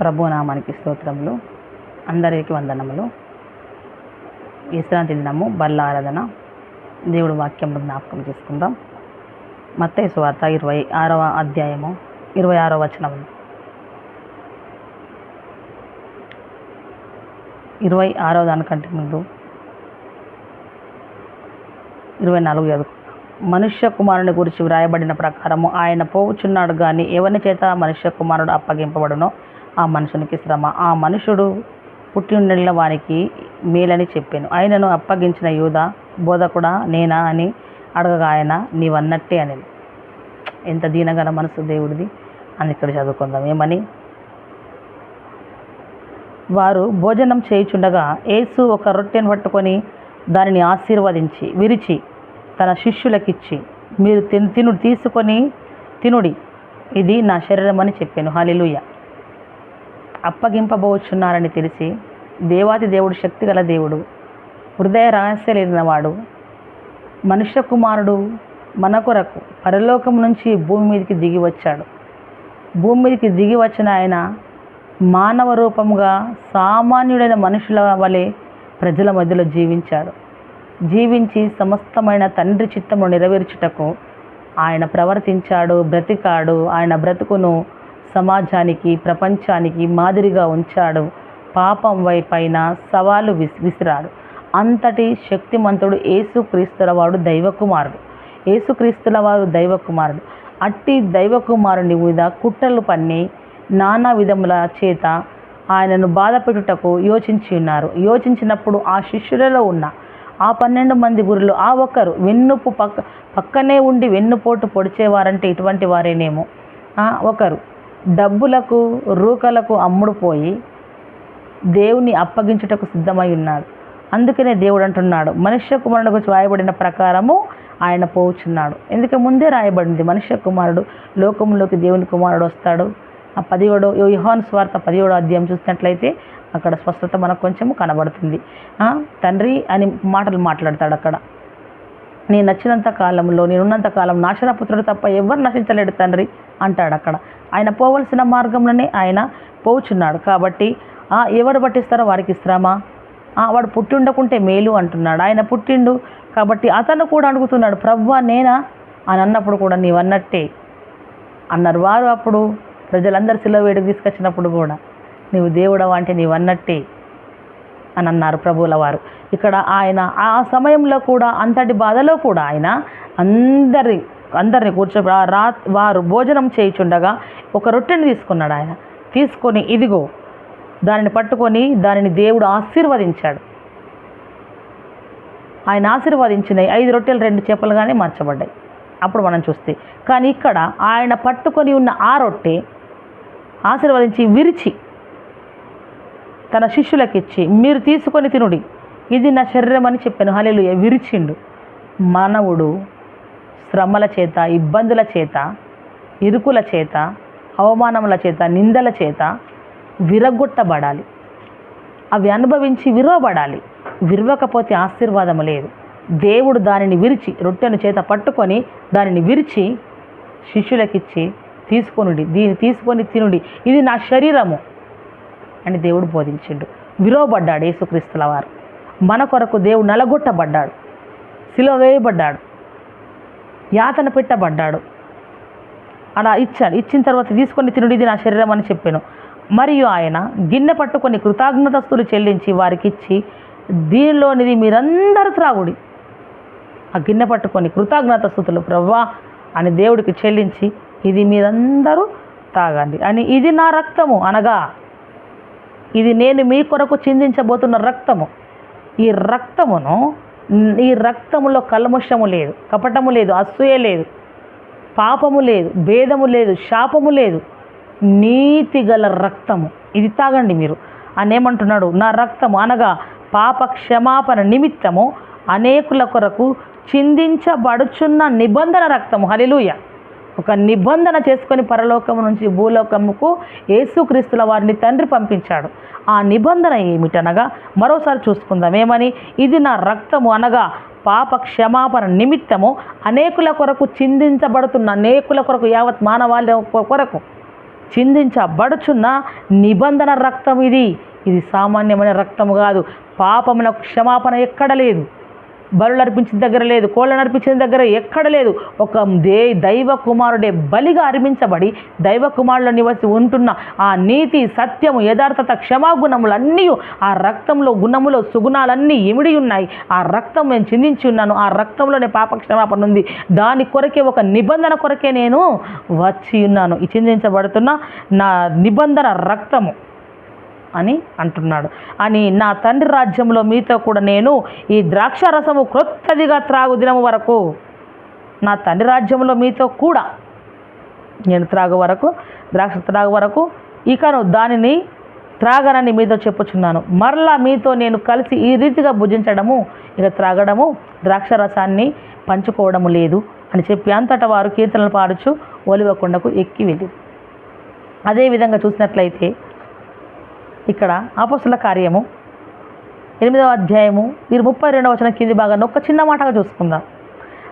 ప్రభు నామానికి స్తోత్రములు అందరికీ వందనములు. విశ్రాంతి దినము బల్ల ఆరాధన. దేవుడు వాక్యము జ్ఞాపకం చేసుకుందాం. మత్తయి సువార్త ఇరవై ఆరవ అధ్యాయము ఇరవై ఆరవ వచనము. ఇరవై ఆరవ దానికంటే ముందు ఇరవై నాలుగు చదువు. మనుష్య కుమారుని గురించి వ్రాయబడిన ప్రకారము ఆయన పోవుచున్నాడు కానీ ఎవరి చేత మనుష్య కుమారుడు అప్పగింపబడునో ఆ మనుషునికి శ్రమ. ఆ మనుషుడు పుట్టి ఉండిన వానికి మేలని చెప్పాను. ఆయనను అప్పగించిన యూద బోధకుడా నేనా అని అడగగా ఆయన నీవన్నట్టే అని ఎంత దీనగల మనసు దేవుడిది? అని ఇక్కడ చదువుకుందాం. ఏమని? వారు భోజనం చేయుచుండగా యేసు ఒక రొట్టెను పట్టుకొని దానిని ఆశీర్వదించి విరిచి తన శిష్యులకిచ్చి మీరు తిను తిను తీసుకొని తినుడి. ఇది నా శరీరం అని చెప్పాను. హాలిలుయ. అప్పగింపబోచున్నారని తెలిసి దేవాది దేవుడు శక్తిగల దేవుడు హృదయ రహస్యలేనివాడు మనుష్య కుమారుడు మన కొరకు పరలోకం నుంచి భూమి మీదకి దిగి వచ్చాడు. భూమి మీదకి దిగి వచ్చిన ఆయన మానవ రూపంగా సామాన్యుడైన మనుషుల వలె ప్రజల మధ్యలో జీవించాడు. జీవించి సమస్తమైన తండ్రి చిత్తము నెరవేర్చుటకు ఆయన ప్రవర్తించాడు బ్రతికాడు. ఆయన బ్రతుకును సమాజానికి ప్రపంచానికి మాదిరిగా ఉంచాడు. పాపం వైపైన సవాలు విస్ విసిరాడు. అంతటి శక్తిమంతుడు ఏసుక్రీస్తులవాడు దైవకుమారుడు. ఏసుక్రీస్తుల వారు దైవకుమారుడు. అట్టి దైవకుమారుని మీద కుట్రలు పన్ని నానా విధముల చేత ఆయనను బాధపెట్టుటకు యోచించి ఉన్నారు. యోచించినప్పుడు ఆ శిష్యులలో ఉన్న ఆ పన్నెండు మంది గురులు ఆ ఒక్కరు వెన్నుపు పక్క పక్కనే ఉండి వెన్నుపోటు పొడిచేవారంటే ఇటువంటి వారేనేమో. ఒకరు డబ్బులకు రూకలకు అమ్ముడుపోయి దేవుని అప్పగించుటకు సిద్ధమై ఉన్నాడు అందుకనే దేవుడు అంటున్నాడు మనుష్య కుమారుడు గురించి రాయబడిన ప్రకారము ఆయన పోవుచున్నాడు. ఎందుకు ముందే రాయబడింది? మనుష్య కుమారుడు లోకంలోకి దేవుని కుమారుడు వస్తాడు. ఆ పదిహేడో యోహాన్ స్వార్థ పదిహేడో అధ్యాయం చూసినట్లయితే అక్కడ స్వస్థత మనకు కొంచెం కనబడుతుంది. తండ్రి అని మాటలు మాట్లాడతాడు అక్కడ. నేను నచ్చినంత కాలంలో నేనున్నంత కాలం నాశనపుత్రుడు తప్ప ఎవరు నశించలేడు తండ్రి అంటాడు అక్కడ. ఆయన పోవలసిన మార్గంలోనే ఆయన పోవుచున్నాడు కాబట్టి ఎవరు పట్టిస్తారో వారికి శ్రమ. వాడు పుట్టి ఉండకుంటే మేలు అంటున్నాడు. ఆయన పుట్టిండు కాబట్టి అతను కూడా అడుగుతున్నాడు ప్రవ్వా నేనా? అని అన్నప్పుడు కూడా నీవన్నట్టే. అన్నారు వారు అప్పుడు. ప్రజలందరూ సిలువ వేడికి తీసుకొచ్చినప్పుడు కూడా నీవు దేవుడవు అంటే నీవు అన్నట్టే అని అన్నారు ప్రభువుల వారు. ఇక్కడ ఆయన ఆ సమయంలో కూడా అంతటి బాధలో కూడా ఆయన అందరి అందరిని కూర్చో రా వారు భోజనం చేయుచుండగా ఒక రొట్టెని తీసుకున్నాడు ఆయన. తీసుకొని ఇదిగో దానిని పట్టుకొని దానిని దేవుడు ఆశీర్వదించాడు. ఆయన ఆశీర్వదించిన ఐదు రొట్టెలు రెండు చేపలుగానే మార్చబడ్డాయి. అప్పుడు మనం చూస్తే కానీ ఇక్కడ ఆయన పట్టుకొని ఉన్న ఆ రొట్టె ఆశీర్వదించి విరిచి తన శిష్యులకిచ్చి మీరు తీసుకొని తినుడి. ఇది నా శరీరం అని చెప్పాను. హలేలు విరిచిండు. మానవుడు శ్రమల చేత ఇబ్బందుల చేత ఇరుకుల చేత అవమానముల చేత నిందల చేత విరగొట్టబడాలి. అవి అనుభవించి విరవబడాలి. విరవకపోతే ఆశీర్వాదము లేదు. దేవుడు దానిని విరిచి రొట్టెను చేత పట్టుకొని దానిని విరిచి శిష్యులకిచ్చి తీసుకొనుడి దీన్ని తీసుకొని తినుడి. ఇది నా శరీరము అని దేవుడు బోధించిండు. విరవబడ్డాడు యేసుక్రీస్తుల వారు. మన కొరకు దేవుడు నలగొట్టబడ్డాడు. సిలువ వేయబడ్డాడు. యాతన పెట్టబడ్డాడు. అలా ఇచ్చాడు. ఇచ్చిన తర్వాత తీసుకొని తినుడి ఇది నా శరీరం అని చెప్పాను. మరియు ఆయన గిన్నె పట్టుకొని కృతజ్ఞతస్తులు చెల్లించి వారికి ఇచ్చి దీనిలోనిది మీరందరూ త్రాగుడి. ఆ గిన్నె పట్టుకొని కృతజ్ఞత స్థుతులు ప్రవ్వా అని దేవుడికి చెల్లించి ఇది మీరందరూ తాగండి. అని ఇది నా రక్తము అనగా ఇది నేను మీ కొరకు చిందించబోతున్న రక్తము. ఈ రక్తమును ఈ రక్తములో కల్మషము లేదు కపటము లేదు అసూయ లేదు పాపము లేదు భేదము లేదు శాపము లేదు. నీతి గల రక్తము. ఇది తాగండి మీరు. అని ఏమంటున్నాడు? నా రక్తము అనగా పాప క్షమాపణ నిమిత్తము అనేకుల కొరకు చిందించబడుచున్న నిబంధన రక్తము. హలిలుయ ఒక నిబంధన చేసుకొని పరలోకము నుంచి భూలోకముకు యేసుక్రీస్తుల వారిని తండ్రి పంపించాడు. ఆ నిబంధన ఏమిటనగా మరోసారి చూసుకుందాం. ఏమని? ఇది నా రక్తము అనగా పాప క్షమాపణ నిమిత్తము అనేకుల కొరకు చిందించబడుతున్న అనేకుల కొరకు యావత్ మానవాళి కొరకు చిందించబడుచున్న నిబంధన రక్తం ఇది. ఇది సామాన్యమైన రక్తము కాదు. పాపమున క్షమాపణ ఎక్కడ లేదు. బలులు అర్పించిన దగ్గర లేదు కోళ్ళను అర్పించిన దగ్గర ఎక్కడ లేదు. ఒక దే దైవ కుమారుడే బలిగా అర్పించబడి దైవ కుమారులో నివసి ఉంటున్న ఆ నీతి సత్యము యథార్థత క్షమాగుణములన్నీ ఆ రక్తంలో గుణములో సుగుణాలన్నీ ఇమిడి ఉన్నాయి. ఆ రక్తం నేను చిందించి ఉన్నాను. ఆ రక్తంలోనే పాప క్షమాపణ ఉంది. దాని కొరకే ఒక నిబంధన కొరకే నేను వచ్చి ఉన్నాను. ఈ చిందించబడుతున్న నా నిబంధన రక్తము. అని అంటున్నాడు. అని నా తండ్రి రాజ్యంలో మీతో కూడా నేను ఈ ద్రాక్ష రసము క్రొత్తదిగా త్రాగు దినము వరకు నా తండ్రి రాజ్యంలో మీతో కూడా నేను త్రాగు వరకు ద్రాక్ష త్రాగు వరకు ఇకను దానిని త్రాగనని మీతో చెప్పుచున్నాను. మరలా మీతో నేను కలిసి ఈ రీతిగా భుజించడము ఇక త్రాగడము ద్రాక్ష రసాన్ని పంచుకోవడము లేదు అని చెప్పి అంతటా వారు కీర్తనలు పాడుచు ఒలివకొండకు ఎక్కి వెళ్ళి అదేవిధంగా చూసినట్లయితే ఇక్కడ ఆపస్తుల కార్యము. ఎనిమిదవ అధ్యాయము మీరు ముప్పై రెండవ వచనం కింది భాగాన్ని ఒక చిన్న మాటగా చూసుకుందాం.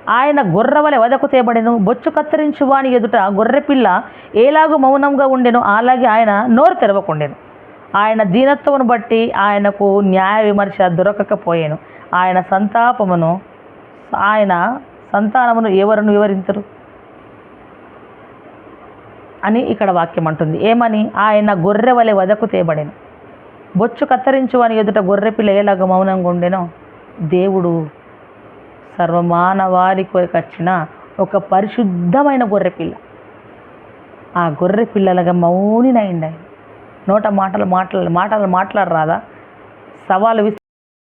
ఆయన గొర్రవలె వదకు తేబడెను బొచ్చు కత్తిరించు వాని ఎదుట గొర్రెపిల్ల ఏలాగు మౌనంగా ఉండెను అలాగే ఆయన నోరు తెరవకుండెను. ఆయన దీనత్వమును బట్టి ఆయనకు న్యాయ విమర్శ దొరకకపోయాను. ఆయన సంతాపమును ఆయన సంతానమును ఎవరును వివరించరు అని ఇక్కడ వాక్యం అంటుంది. ఏమని? ఆయన గొర్రె వలె వదకు తేబడెను. బొచ్చు కత్తిరించు అని ఎదుట గొర్రె పిల్ల ఎలాగ మౌనంగా ఉండెనో? దేవుడు సర్వమానవారి కొరకు వచ్చిన ఒక పరిశుద్ధమైన గొర్రె పిల్ల. ఆ గొర్రె పిల్లలుగా మౌనినైండి ఆయన నోట మాటలు మాటలు మాటలు మాట్లాడరాదా? సవాలు